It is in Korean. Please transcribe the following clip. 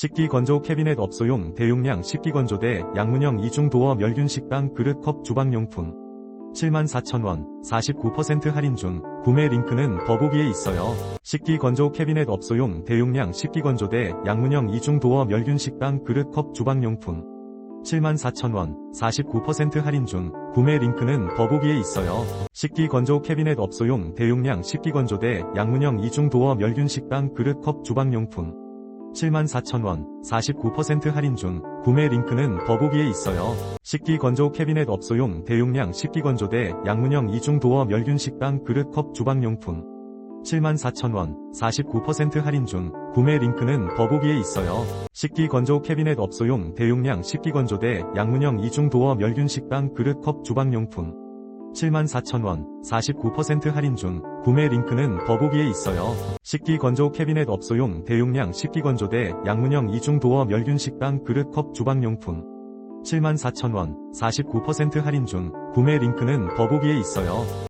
식기 건조 캐비넷 업소용 대용량 식기 건조대 양문형 이중 도어 멸균 식당 그릇 컵 주방용품 74,000원 49% 할인 중 구매 링크는 더보기에 있어요. 식기 건조 캐비넷 업소용 대용량 식기 건조대 양문형 이중 도어 멸균 식당 그릇 컵 주방용품 74,000원 49% 할인 중 구매 링크는 더보기에 있어요. 식기 건조 캐비넷 업소용 대용량 식기 건조대 양문형 이중 도어 멸균 식당 그릇 컵 주방용품 74,000원 49% 할인 중 구매 링크는 더보기에 있어요. 식기건조 캐비넷 업소용 대용량 식기건조대 양문형 이중 도어 멸균 식당 그릇 컵 주방용품 74,000원 49% 할인 중 구매 링크는 더보기에 있어요. 식기건조 캐비넷 업소용 대용량 식기건조대 양문형 이중 도어 멸균 식당 그릇 컵 주방용품 74,000원 49% 할인 중 구매 링크는 더보기에 있어요. 식기 건조 캐비넷 업소용 대용량 식기 건조대 양문형 이중 도어 멸균 식당 그릇 컵 주방용품 74,000원 49% 할인 중 구매 링크는 더보기에 있어요.